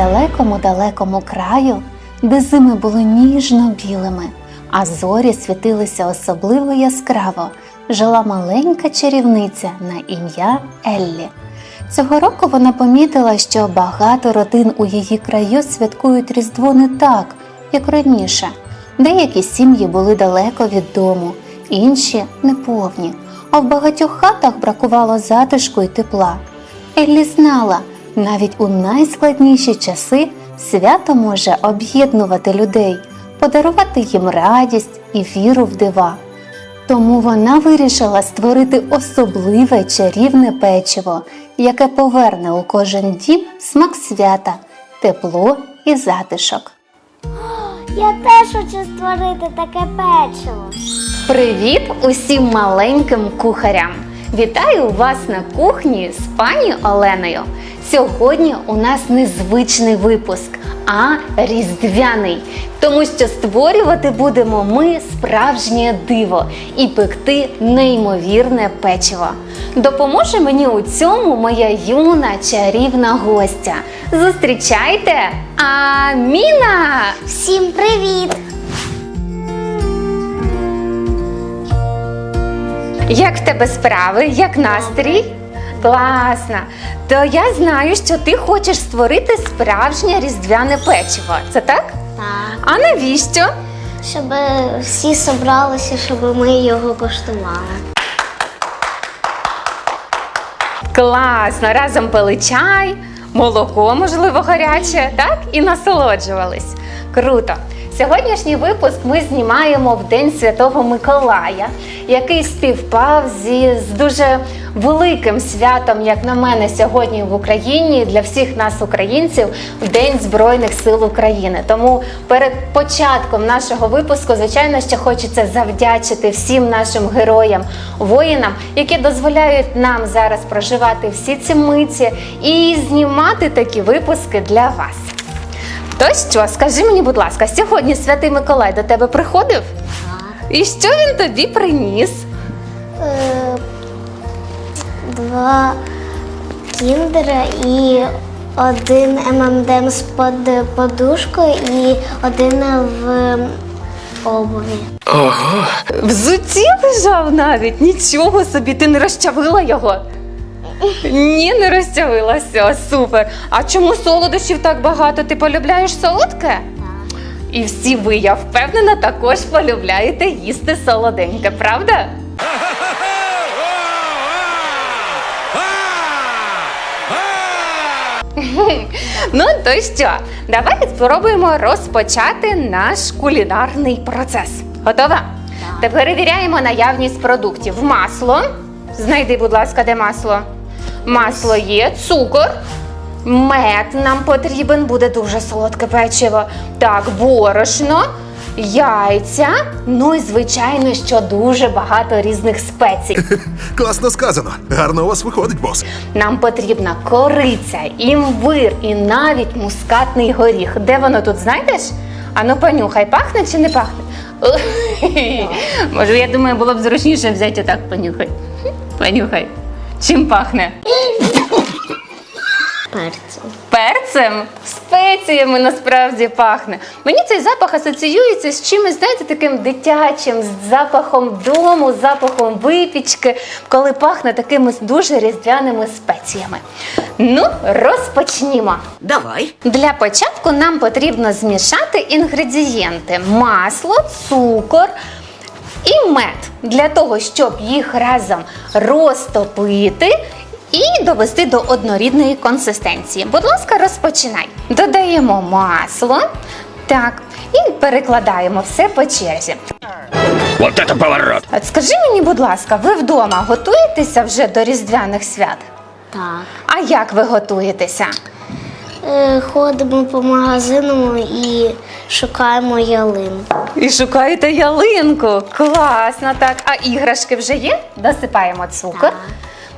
далекому-далекому краю, де зими були ніжно-білими, а зорі світилися особливо яскраво, жила маленька чарівниця на ім'я Еллі. Цього року вона помітила, що багато родин у її краю святкують Різдво не так, як раніше. Деякі сім'ї були далеко від дому, інші неповні, а в багатьох хатах бракувало затишку і тепла. Еллі знала, навіть у найскладніші часи свято може об'єднувати людей, подарувати їм радість і віру в дива. Тому вона вирішила створити особливе чарівне печиво, яке поверне у кожен дім смак свята, тепло і затишок. Я теж хочу створити таке печиво. Привіт усім маленьким кухарям! Вітаю вас на кухні з пані Оленою. Сьогодні у нас незвичний випуск, а різдвяний. Тому що створювати будемо ми справжнє диво і пекти неймовірне печиво. Допоможе мені у цьому моя юна чарівна гостя. Зустрічайте Аміна! Всім привіт! Як в тебе справи? Як настрій? Класно. То я знаю, що ти хочеш створити справжнє різдвяне печиво. Це так? Так. А навіщо? Щоб всі зібралися, щоб ми його коштували. Класно, разом пили чай, молоко, можливо, гаряче, так? І насолоджувались. Круто! Сьогоднішній випуск ми знімаємо в День Святого Миколая, який співпав зі з дуже великим святом, як на мене, сьогодні в Україні для всіх нас, українців, в День Збройних сил України. Тому перед початком нашого випуску, звичайно, ще хочеться завдячити всім нашим героям, воїнам, які дозволяють нам зараз проживати всі ці миті і знімати такі випуски для вас. То що, скажи мені, будь ласка, сьогодні святий Миколай до тебе приходив? І що він тобі приніс? Е, два кіндера і один ММДМ з під подушкою і один в обуві. Взуті лежав навіть. Нічого собі, ти не розчавила його. Ні, не. Все, супер. А чому солодощів так багато? Ти полюбляєш солодке? І всі ви, я впевнена, також полюбляєте їсти солоденьке, правда? Ну то що, давай спробуємо розпочати наш кулінарний процес. Готова? Та перевіряємо наявність продуктів. Масло. Знайди, будь ласка, де масло. Масло є, цукор. Мед нам потрібен, буде дуже солодке печиво. Так, борошно, яйця. Ну і звичайно, що дуже багато різних спецій. Класно сказано. Гарно у вас виходить, бос. Нам потрібна кориця, імбир і навіть мускатний горіх. Де воно тут знайдеш? Ану, понюхай, пахне чи не пахне? Може, я думаю, було б зручніше взяти так понюхай. Понюхай. Чим пахне? Перцем. Перцем, спеціями насправді пахне. Мені цей запах асоціюється з чимось, знаєте, таким дитячим, з запахом дому, з запахом випічки, коли пахне такими дуже різдвяними спеціями. Ну, розпочнімо. Давай. Для початку нам потрібно змішати інгредієнти: масло, цукор і мед для того, щоб їх разом розтопити. І довести до однорідної консистенції. Будь ласка, розпочинай. Додаємо масло. Так, і перекладаємо все по черзі. Вот это поворот. От скажи мені, будь ласка, ви вдома готуєтеся вже до різдвяних свят? Так. А як ви готуєтеся? Е, ходимо по магазинам і шукаємо ялинку. І шукаєте ялинку. Класно, так. А іграшки вже є? Досипаємо цукор. Так.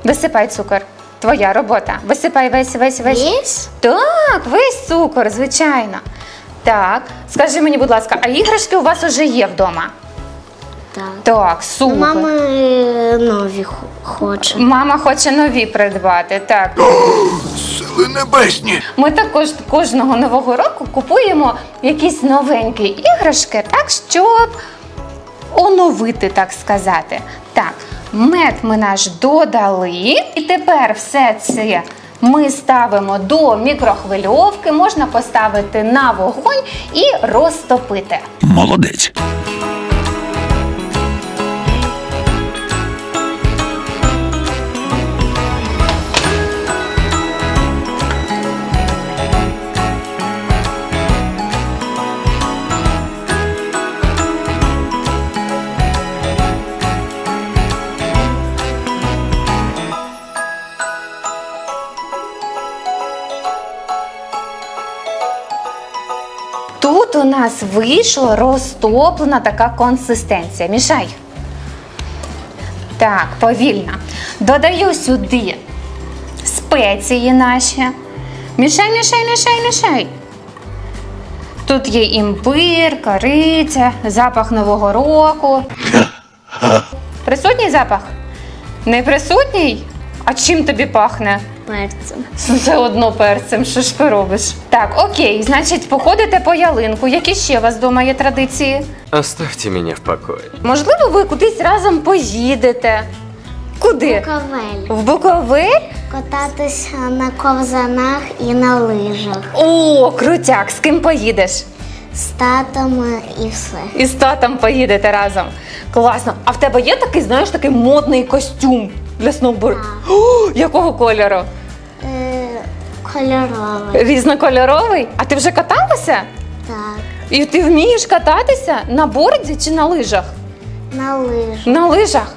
Висипай цукор. Твоя робота. Висипай весь, весь, весь. Весь? Так, весь цукор, звичайно. Так, скажи мені, будь ласка, а іграшки у вас уже є вдома? Так. Так, супер. Мама е, нові хо- хоче. Мама хоче нові придбати. Так. Сили небесні! Ми також кожного нового року купуємо якісь новенькі іграшки, так, щоб оновити, так сказати. Так, мед ми наш додали, і тепер все це ми ставимо до мікрохвильовки, можна поставити на вогонь і розтопити. Молодець. Тут у нас вийшла розтоплена така консистенція. Мішай. Так, повільно. Додаю сюди спеції наші. Мішай, мішай, мішай, мішай. Тут є імбир, кориця, запах Нового року. Присутній запах? Не присутній? А чим тобі пахне? Перцем. Все одно перцем, що ж ти робиш? Так, окей, значить, походите по ялинку. Які ще у вас вдома є традиції? Оставьте меня в покое. Можливо, ви кудись разом поїдете. Куди? Кавель. В Буковель? Кататися на ковзанах і на лижах. О, крутяк, з ким поїдеш? З татом і все. І з татом поїдете разом. Класно. А в тебе є такий, знаєш, такий модний костюм для сноуборду? О, якого кольору? Е, кольоровий. Різнокольоровий? А ти вже каталася? Так. І ти вмієш кататися на борді чи на лижах? На лижах. На лижах.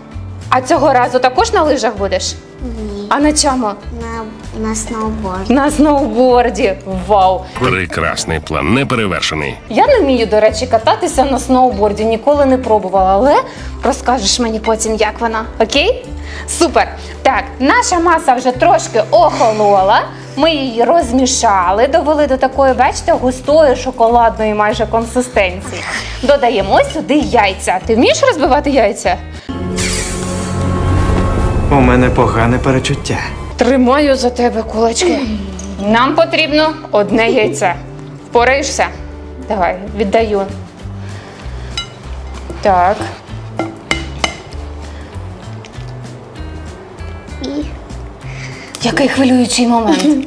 А цього разу також на лижах будеш? Ні. А на чому? На, на сноуборді. На сноуборді. Вау! Прекрасний план, неперевершений. Я не вмію, до речі, кататися на сноуборді, ніколи не пробувала, але розкажеш мені потім, як вона. Окей? Супер! Так, наша маса вже трошки охолола. Ми її розмішали, довели до такої, бачите, густої шоколадної майже консистенції. Додаємо сюди яйця. Ти вмієш розбивати яйця? У мене погане перечуття. Тримаю за тебе кулачки. Нам потрібно одне яйце. Впораєшся? Давай, віддаю. Так. І Який хвилюючий момент.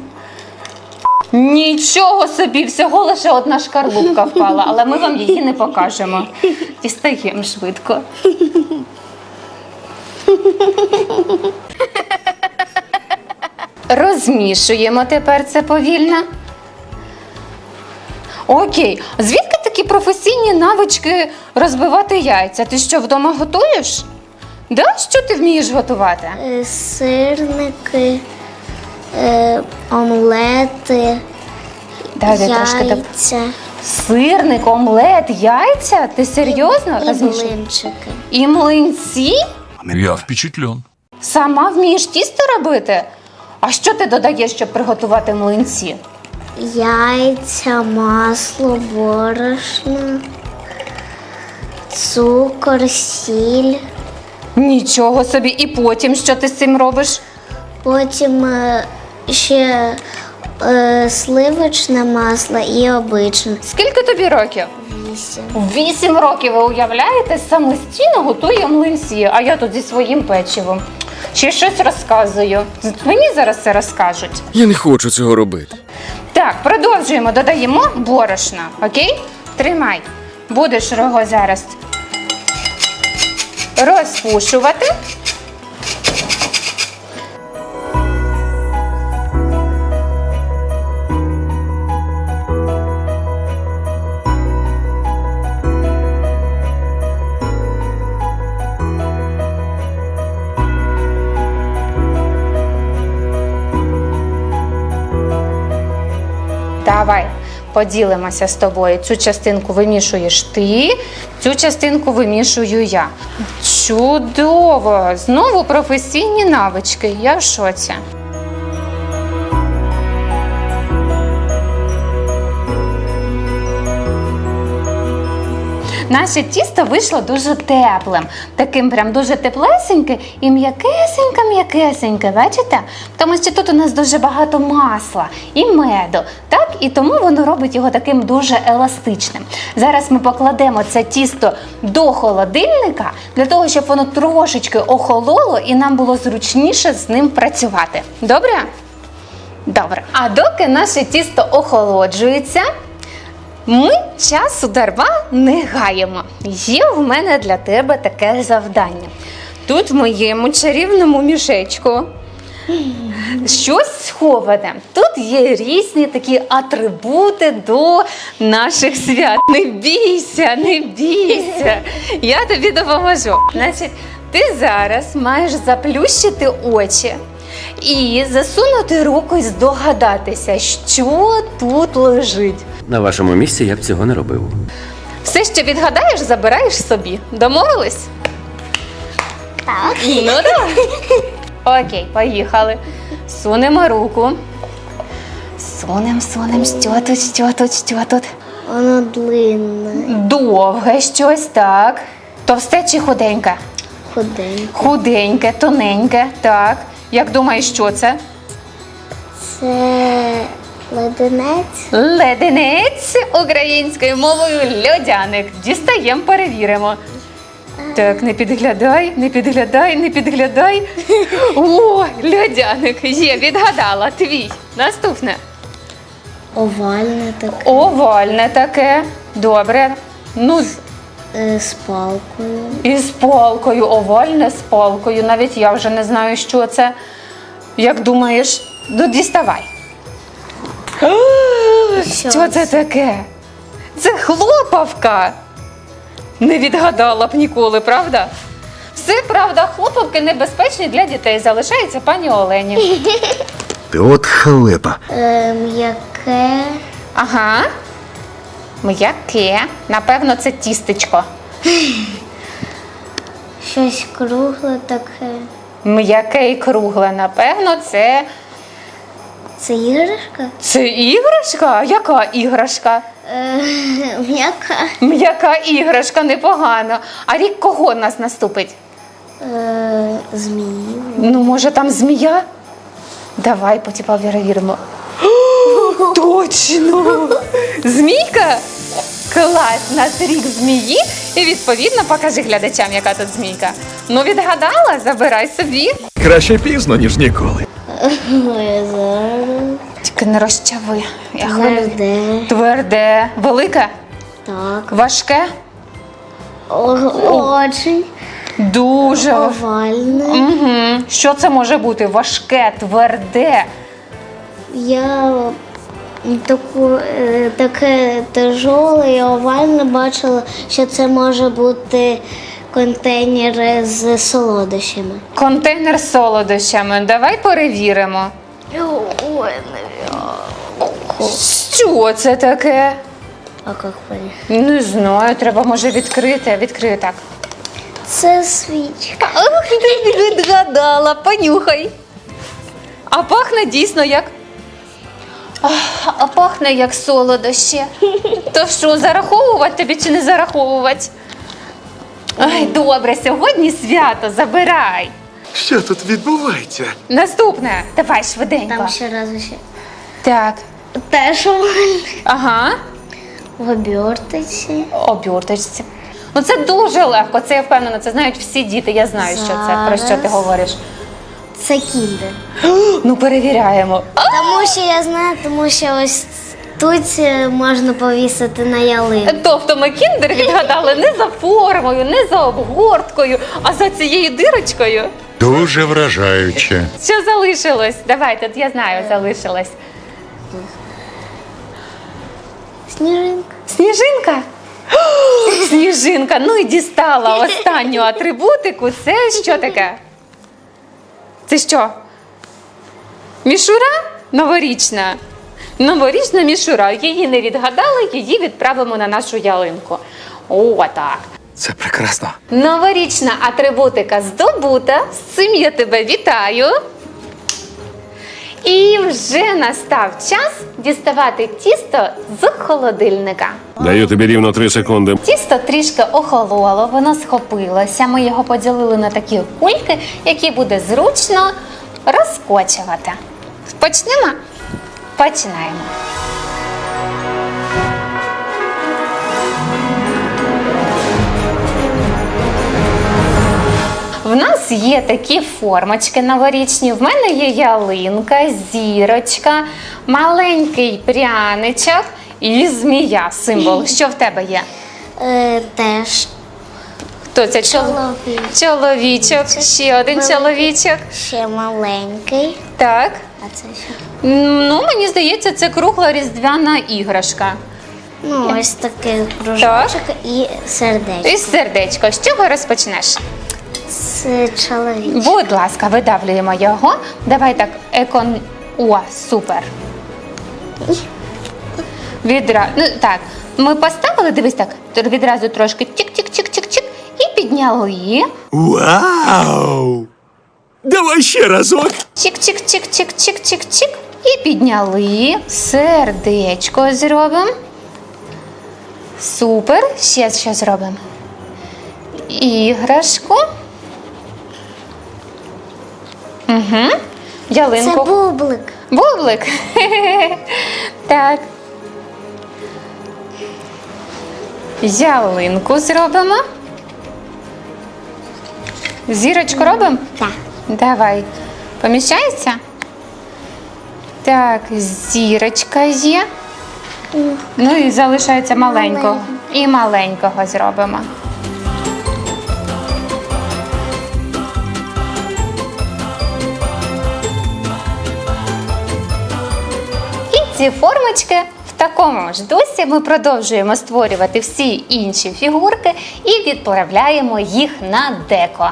Нічого собі, всього лише одна шкарлупка впала, але ми вам її не покажемо. Дістаємо швидко. Розмішуємо тепер це повільно. Окей. Звідки такі професійні навички розбивати яйця? Ти що, вдома готуєш? Да? Що ти вмієш готувати? е, сирники, е, омлети, Дай, дай трошки так. яйця Сирник, омлет, яйця? Ти серйозно і розмішуєш? блинчики. І млинці? Я впечатлен. Сама вмієш тісто робити? А що ти додаєш, щоб приготувати млинці? Яйця, масло, борошно, цукор, сіль. Нічого собі, і потім що ти з цим робиш? Потім е, ще е, сливочне масло і обичне. Скільки тобі років? Вісім. Вісім років, ви уявляєте, самостійно готує млинці, а я тут зі своїм печивом. Ще щось розказую. Мені зараз це розкажуть. Я не хочу цього робити. Так, продовжуємо, додаємо борошна. Окей? Тримай. Будеш його зараз розпушувати. Давай поділимося з тобою. Цю частинку вимішуєш ти, цю частинку вимішую я. Чудово! Знову професійні навички. Я в шоці. Наше тісто вийшло дуже теплим, таким прям дуже теплесеньке і м'якесеньке, м'якесеньке, бачите? Тому що тут у нас дуже багато масла і меду, так? І тому воно робить його таким дуже еластичним. Зараз ми покладемо це тісто до холодильника для того, щоб воно трошечки охололо і нам було зручніше з ним працювати. Добре? Добре. А доки наше тісто охолоджується, ми часу дарма не гаємо. Є в мене для тебе таке завдання. Тут в моєму чарівному мішечку щось сховане. Тут є різні такі атрибути до наших свят. Не бійся, не бійся. Я тобі допоможу. Значить, ти зараз маєш заплющити очі і засунути руку і здогадатися, що тут лежить. На вашому місці я б цього не робив. Все, що відгадаєш, забираєш собі. Домовились? Так. Ну давай. Окей, поїхали. Сунемо руку. Сунем, сунем, що тут, що тут, що тут. Воно длинне, Довге щось, так. Товсте чи худеньке? худеньке. Худеньке, тоненьке, так. Як думаєш, що це? Це леденець. Леденець українською мовою льодяник. Дістаємо, перевіримо. Так, не підглядай, не підглядай, не підглядай. О, льодяник є, відгадала. Твій. Наступне. Овальне таке. Овальне таке. Добре. Ну, з- Е, з палкою. і з палкою, овальне з палкою. Навіть я вже не знаю, що це. Як думаєш, ну діставай. Що Що це таке? Це хлопавка. Не відгадала б ніколи, правда? Все правда, хлопавки небезпечні для дітей. Залишається пані Олені. Ти от халепа. Е, м'яке. Ага. М'яке. Напевно, це тістечко. Щось кругле таке. М'яке і кругле. Напевно, це. Це іграшка? Це іграшка? Яка іграшка? Е, м'яка. М'яка іграшка, непогано. А рік кого у нас наступить? Е, змії. Ну, може, там змія? Давай потім перевіримо. Точно! Змійка? Клас! У нас рік змії. І відповідно покажи глядачам, яка тут змійка. Ну, відгадала, забирай собі. Краще пізно, ніж ніколи. Ой, зараз. Тільки не розчави. Я. Тверде. Тверде, велике, Так. важке, О- Очень. дуже. Овальне. Угу. Що це може бути? Важке, тверде. Я таку, е, таке тяжоле і овальне бачила, що це може бути контейнер з солодощами. Контейнер з солодощами. Давай перевіримо. Ой, Що це таке? А як понять? Не знаю, треба може відкрити. Відкрию так. Це свічка. Ах, ти відгадала, понюхай. А пахне дійсно як. А пахне як солодощі. То що, зараховувати тобі чи не зараховувати? Ай, добре, сьогодні свято, забирай. Що тут відбувається? Наступне, давай швиденько. Там ще раз ще. Так. Теж овальне. Ага. В обертиці. Оберточці. Ну це дуже легко, це я впевнена, це знають всі діти. Я знаю, що це, про що ти Зараз. говориш. Це кіндер. Ну, перевіряємо. Тому що я знаю, тому що ось тут е, можна повісити на ялинку. Тобто ми кіндер відгадали не за формою, не за обгорткою, а за цією дирочкою. Дуже вражаюче. Що залишилось? Давай, тут я знаю, залишилось. Сніжинка. Сніжинка? О, Сніжинка, ну і дістала останню атрибутику. Це що таке? Це що? Мішура? Новорічна. Новорічна мішура. Її не відгадали, її відправимо на нашу ялинку. О, так. Це прекрасно. Новорічна атрибутика здобута. З цим я тебе вітаю. І вже настав час діставати тісто з холодильника. Даю тобі рівно три секунди. Тісто трішки охололо, воно схопилося. Ми його поділили на такі кульки, які буде зручно розкочувати. Почнемо? Починаємо. В нас є такі формочки новорічні. В мене є ялинка, зірочка, маленький пряничок і змія символ. Що в тебе є? Е, теж Хто це? Чол... Чоловік. Чоловічок, ще один чоловічок. ще маленький. Так. А це що? Ну, мені здається, це кругла різдвяна іграшка. Ну, ось такий кружочок і сердечко. І сердечко. З чого розпочнеш? Це чоловік. Будь ласка, видавлюємо його. Давай так, екон. О, супер. Відра... Ну так, ми поставили, дивись так, відразу трошки чик-чик-чик-чик-чик і підняли. Вау! Давай ще разок. Чик-чик-чик-чик-чик-чик-чик. І підняли. Сердечко зробимо. Супер. Ще що зробимо? Іграшку. Угу. Це Ялинку. бублик. Бублик. так. Ялинку зробимо. Зірочку робимо? Так. Давай. Поміщається? Так, зірочка є. Ну і залишається маленького. І маленького зробимо. І ці формочки в такому ж дусі ми продовжуємо створювати всі інші фігурки і відправляємо їх на деко.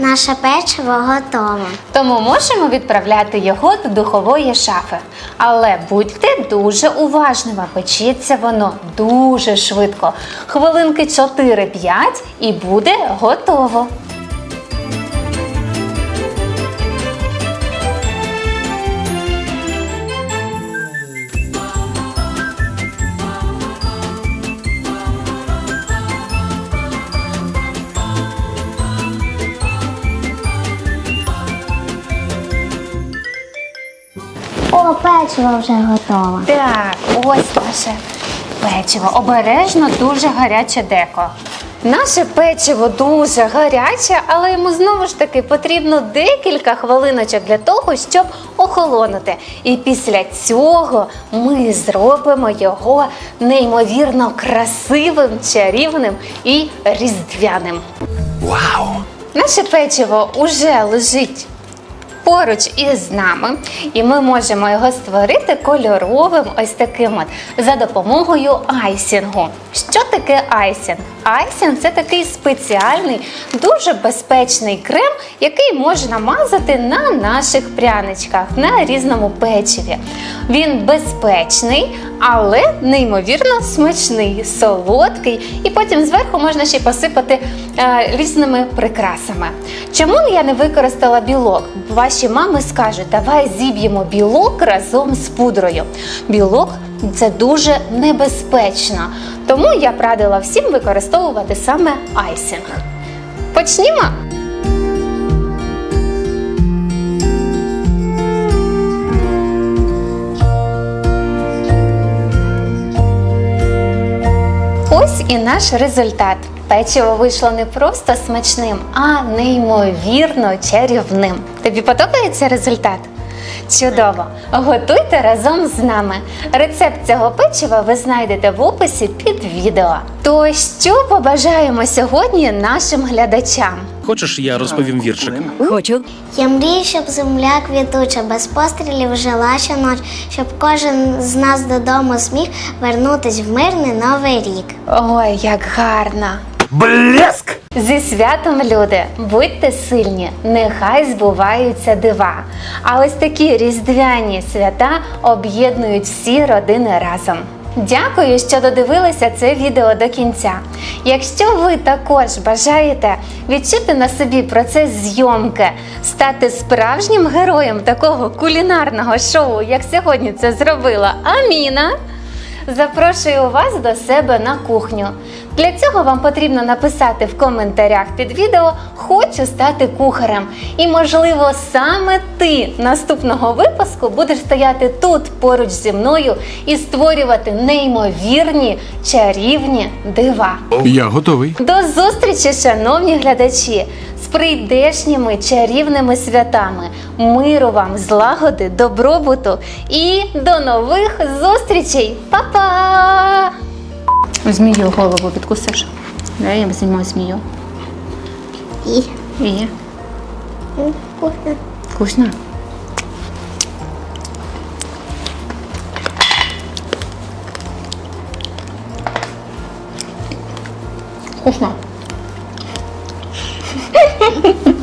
Наше печиво готово. Тому можемо відправляти його до духової шафи. Але будьте дуже уважними, печеться воно дуже швидко. Хвилинки 4-5 і буде готово. Печиво вже готове. Так, ось наше печиво. Обережно дуже гаряче деко. Наше печиво дуже гаряче, але йому знову ж таки потрібно декілька хвилиночок для того, щоб охолонути. І після цього ми зробимо його неймовірно красивим, чарівним і різдвяним. Вау! Наше печиво уже лежить поруч із нами, і ми можемо його створити кольоровим ось таким от за допомогою айсінгу. Що таке айсінг? Айсінг це такий спеціальний, дуже безпечний крем, який можна мазати на наших пряничках, на різному печиві. Він безпечний, але неймовірно смачний, солодкий, і потім зверху можна ще посипати е, різними прикрасами. Чому я не використала білок? Ваші мами скажуть, давай зіб'ємо білок разом з пудрою. Білок це дуже небезпечно, тому я б радила всім використовувати саме айсінг. Почнімо. Ось і наш результат. Печиво вийшло не просто смачним, а неймовірно чарівним. Тобі подобається результат? Чудово! Готуйте разом з нами. Рецепт цього печива ви знайдете в описі під відео. То що побажаємо сьогодні нашим глядачам? Хочеш, я розповім віршик? Хочу. Я мрію, щоб земля квітуча, без пострілів жила щоночі, щоб кожен з нас додому зміг вернутись в мирний новий рік. Ой, як гарно! Блеск! Зі святом, люди, будьте сильні, нехай збуваються дива. А ось такі різдвяні свята об'єднують всі родини разом. Дякую, що додивилися це відео до кінця. Якщо ви також бажаєте відчути на собі процес зйомки, стати справжнім героєм такого кулінарного шоу, як сьогодні це зробила Аміна, запрошую вас до себе на кухню. Для цього вам потрібно написати в коментарях під відео Хочу стати кухарем. І, можливо, саме ти наступного випуску будеш стояти тут поруч зі мною і створювати неймовірні чарівні дива. Я готовий. До зустрічі, шановні глядачі, з прийдешніми чарівними святами, миру вам, злагоди, добробуту і до нових зустрічей! Па-па! Змію голову відкусиш. Дай я візьму змію. І І вкусно. вкусно. Вкусно.